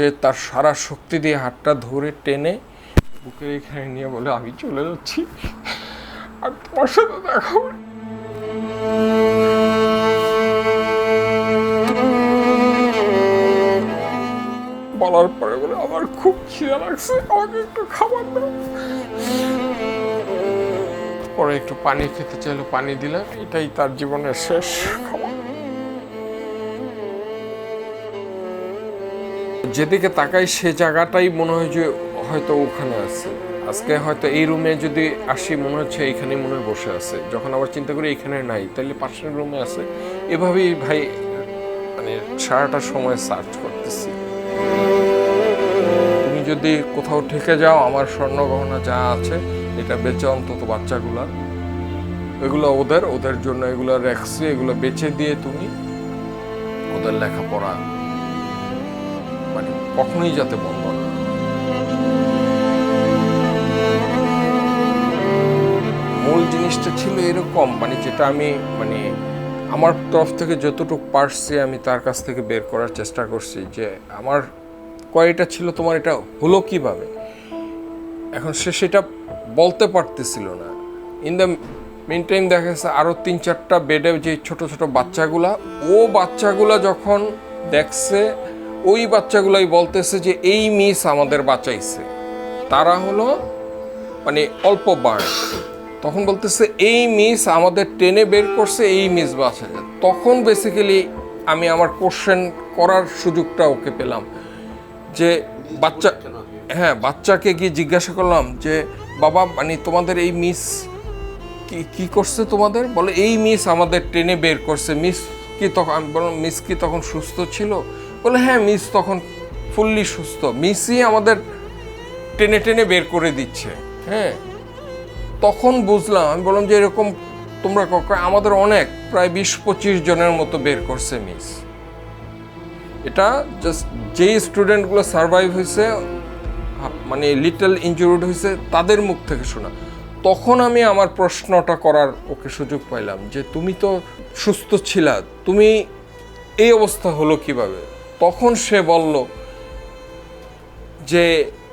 সে তার সারা শক্তি দিয়ে হাতটা ধরে টেনে বুকের এখানে নিয়ে বলে, আমি চলে যাচ্ছি। আর তোমার সাথে দেখা বলার পরে বলে, আমার খুব খিদে লাগছে, আমাকে একটু খাবার দাও। পরে একটু পানি খেতে চাইলো, পানি দিলাম এটাই তার জীবনের শেষ খাবার। যেদিকে তাকাই সে জায়গাটাই মনে হয় যে হয়তো ওখানে আছে। আজকে হয়তো এই রুমে যদি আসি, মনে হচ্ছে এইখানে মনে হয় বসে আছে। যখন আবার চিন্তা করি এখানে নাই, তাহলে পাশের রুমে আছে। এভাবেই ভাই মানে সারাটা সময় সার্চ করতেছি। তুমি যদি কোথাও ঠেকে যাও, আমার স্বর্ণ গহনা যা আছে, এটা বেচে অন্তত বাচ্চাগুলা। এগুলো ওদের ওদের জন্য এগুলো রাখছি, এগুলো বেচে দিয়ে তুমি ওদের লেখাপড়া মানে কখনোই যাতে বন্ধ না মূল জিনিসটা ছিল এরকম মানে যেটা আমি মানে আমার তরফ থেকে যতটুকু পারছি আমি তার কাছ থেকে বের করার চেষ্টা করছি যে আমার কয়টা ছিল তোমার এটা হলো কীভাবে? এখন সে সেটা বলতে পারতেছিল না। ইন দ্য মেন টাইম দেখা গেছে আরও তিন চারটা বেডে যে ছোট ছোট বাচ্চাগুলা, ও বাচ্চাগুলা যখন দেখছে ওই বাচ্চাগুলাই বলতেছে যে এই মিস আমাদের বাঁচাইছে। তারা হলো মানে অল্প বাড় তখন বলতেছে, এই মিস আমাদের টেনে বের করছে, এই মিস বাঁচাইছে তখন বেসিক্যালি আমি আমার কোশ্চেন করার সুযোগটা ওকে পেলাম যে বাচ্চা হ্যাঁ বাচ্চাকে গিয়ে জিজ্ঞাসা করলাম যে, বাবা মানে তোমাদের এই মিস কি করছে তোমাদের? বলে, এই মিস আমাদের ট্রেনে বের করছে, মিস কি তখন, আমি বললাম, মিস কি তখন সুস্থ ছিল? বলে হ্যাঁ মিস তখন ফুললি সুস্থ। মিসই আমাদের টেনে টেনে বের করে দিচ্ছে হ্যাঁ? তখন বুঝলাম, আমি বললাম যে, এরকম তোমরা ক- আমাদের অনেক, প্রায় বিশ পঁচিশ জনের মতো বের করছে মিস। এটা জাস্ট যেই স্টুডেন্টগুলো সার্ভাইভ হয়েছে মানে লিটল ইনজুরিড হয়েছে, তাদের মুখ থেকে শোনা। তখন আমি আমার প্রশ্নটা করার ওকে সুযোগ পাইলাম যে, তুমি তো সুস্থ ছিলা, তুমি এই অবস্থা হলো কীভাবে? তখন সে বলল যে,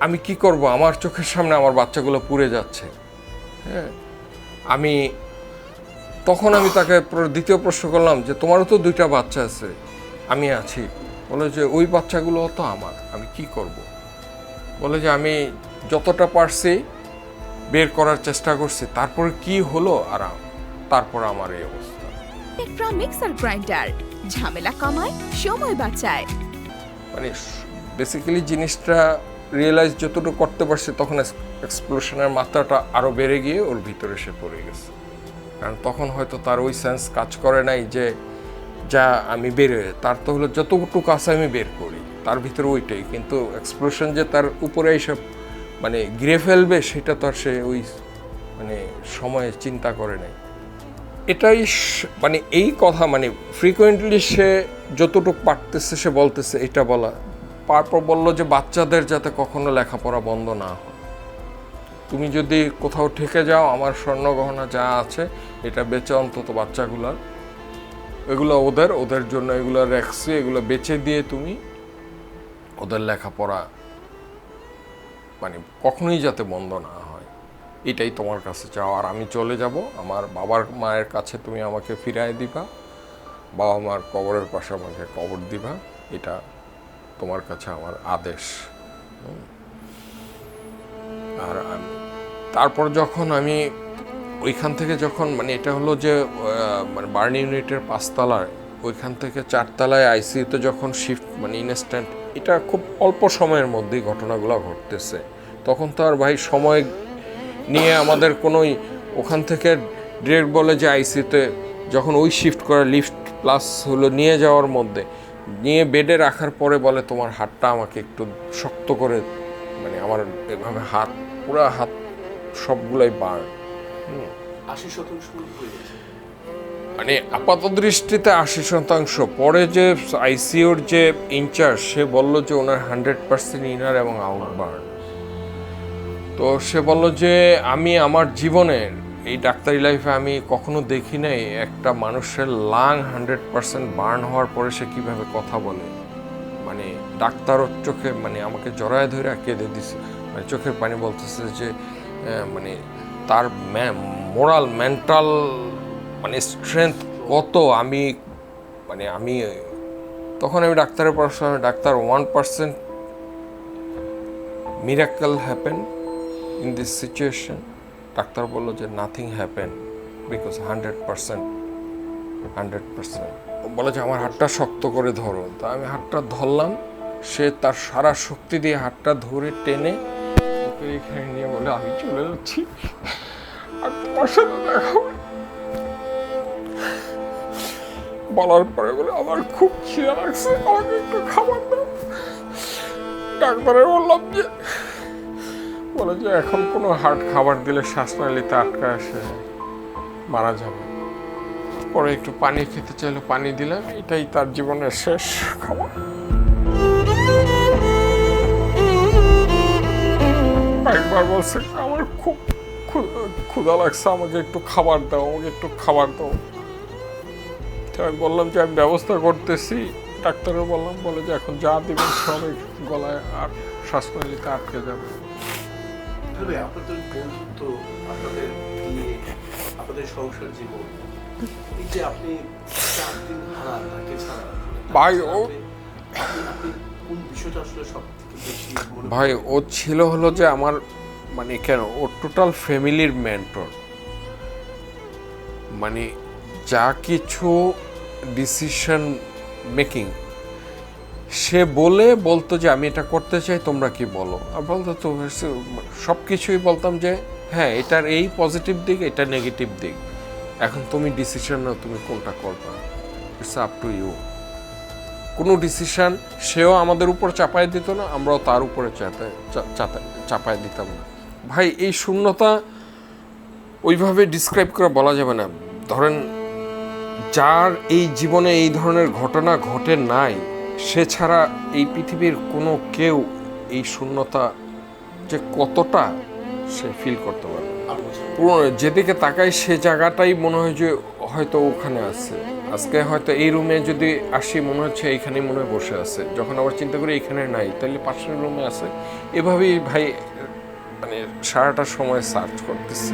আমি কি করব? আমার চোখের সামনে আমার বাচ্চাগুলো পুড়ে যাচ্ছে। হ্যাঁ আমি তখন আমি তাকে দ্বিতীয় প্রশ্ন করলাম যে, তোমারও তো দুইটা বাচ্চা আছে, আমি আছি। বলে যে, ওই বাচ্চাগুলো তো আমার, আমি কি করব? বলে যে, আমি যতটা পারছি বের করার চেষ্টা করছি, তারপরে কি হলো আর তারপর আমার এই অবস্থা। টেকট্রা মিক্সার গ্রাইন্ডার। ঝামেলা কমায়, সময় বাঁচায়। মানে বেসিক্যালি জিনিসটা রিয়েলাইজ যতটুকু করতে পারছে তখন এক্সপ্লোশনের মাত্রাটা আরও বেড়ে গিয়ে ওর ভিতরে সে পড়ে গেছে। কারণ তখন হয়তো তার ওই সেন্স কাজ করে নাই যে, যা, আমি বেরোয় তার তো হলো যতটুকু আছে আমি বের করি, তার ভিতরে ওইটাই। কিন্তু এক্সপ্লোশন যে তার উপরে এইসব মানে গিরে ফেলবে, সেটা তো আর সে ওই মানে সময়ে চিন্তা করে নাই। এটাই মানে এই কথা মানে ফ্রিকোয়েন্টলি সে যতটুকু পারতেছে সে বলতেছে এটা বলা। তারপর বলল যে বাচ্চাদের যাতে কখনো লেখাপড়া বন্ধ না হয়। তুমি যদি কোথাও ঠেকে যাও, আমার স্বর্ণ গহনা যা আছে, এটা বেচে অন্তত বাচ্চাগুলার। এগুলো ওদের ওদের জন্য এগুলো রাখছি, এগুলো বেচে দিয়ে তুমি ওদের লেখাপড়া মানে কখনোই যাতে বন্ধ না হয়। এটাই তোমার কাছে চাও। আর আমি চলে যাব। আমার বাবার মায়ের কাছে তুমি আমাকে ফিরায় দিবা। বাবা মার কবরের পাশে আমাকে কবর দিবা। এটা তোমার কাছে আমার আদেশ। আর তারপর যখন আমি ওইখান থেকে যখন মানে এটা হলো যে মানে বার্ন ইউনিটের পাঁচতলায়, ওইখান থেকে চারতলায় আইসিইউতে যখন শিফট মানে ইনস্ট্যান্ট, এটা খুব অল্প সময়ের মধ্যেই ঘটনাগুলো ঘটতেছে। তখন তো আর ভাই সময় নিয়ে আমাদের কোনোই ওখান থেকে ডিরেক্ট বলে যে আইসিইউতে যখন ওই শিফট করা লিফট প্লাস হলো নিয়ে যাওয়ার মধ্যে নিয়ে বেডে রাখার পরে বলে তোমার হাতটা আমাকে একটু শক্ত করে মানে আমার এভাবে হাত পুরো হাত সবগুলাই বার আশি শতাংশ মানে আপাত দৃষ্টিতে আশি শতাংশ। পরে যে আইসিওর যে ইনচার্জ সে বলল যে ওনার হান্ড্রেড পার্সেন্ট ইনার এবং আউট বার্ন তো সে বলল যে, আমি আমার জীবনের এই ডাক্তারি লাইফে আমি কখনো দেখি নাই। একটা মানুষের লাং হান্ড্রেড পার্সেন্ট বার্ন হওয়ার পরে সে কীভাবে কথা বলে? মানে ডাক্তারও চোখে মানে আমাকে জড়ায় ধরে কেঁদে দিছে। মানে চোখের পানি বলতেছে যে মানে তার মোরাল মেন্টাল মানে স্ট্রেংথ কত? আমি মানে আমি, তখন আমি ডাক্তারের পড়াশোনা doctor one percent miracle happen in this situation doctor বলল যে nothing happen because hundred percent hundred percent বলে যে আমার হাতটা শক্ত করে ধরো। তা আমি হাতটা ধরলাম, সে তার সারা শক্তি দিয়ে হাতটা ধরে টেনে ওকে এখানে নিয়ে বলে, আমি চলে যাচ্ছি। আর তোমার সাথে বলার পরে বলে, আমার খুব খিদে লাগছে, আমাকে একটু খাবার দাও। ডাক্তারে বললাম যে বলে যে এখন কোনো হার্ট খাবার দিলে শ্বাসনালীতে আটকা আসে, মারা যাবে। পরে একটু পানি খেতে চাইলে পানি দিলাম এটাই তার জীবনের শেষ খাবার। একবার বলছে, আমার খুব ক্ষুধা লাগছে, আমাকে একটু খাবার দাও, আমাকে একটু খাবার দাও। আমি বললাম যে, আমি ব্যবস্থা করতেছি। ডাক্তারও বললাম, বলে যে, এখন যা দিবেন সবাই গলায় আর শ্বাসনালীতে আটকে যাবে। তবে আপনাদের বন্ধুত্ব আপনাদের বিয়ে আপনাদের সংসার জীবন এই যে আপনি চার দিন তাকে ছাড়া ভাই, ও- কোন বিষয়টা আসলে সব বেশি ভাই ও ছিল হলো যে আমার মানে কেন ও টোটাল ফ্যামিলির মেন্টর মানে যা কিছু ডিসিশন মেকিং সে বলে, বলতো যে, আমি এটা করতে চাই, তোমরা কি বলো? আর বলতো, তো সব কিছুই বলতাম যে হ্যাঁ এটার এই পজিটিভ দিক, এটা নেগেটিভ দিক। এখন তুমি ডিসিশন নাও, তুমি কোনটা করবা। ইটস আপ টু ইউ কোনো ডিসিশন সেও আমাদের উপর চাপায় দিত না, আমরাও তার উপরে চাপায় চাপায় দিতাম না। ভাই, এই শূন্যতা ওইভাবে ডিসক্রাইব করে বলা যাবে না। ধরেন, যার এই জীবনে এই ধরনের ঘটনা ঘটে নাই সে ছাড়া এই পৃথিবীর কোনো কেউ এই শূন্যতা যে কতটা সে ফিল করতে পারে পুরো যেদিকে তাকাই সে জায়গাটাই মনে হয় যে হয়তো ওখানে আছে। আজকে হয়তো এই রুমে যদি আসি, মনে হচ্ছে এইখানেই মনে হয় বসে আছে। যখন আবার চিন্তা করি এখানে নাই, তাহলে পাশের রুমে আছে। এভাবেই ভাই মানে সারাটা সময় সার্চ করতেছি।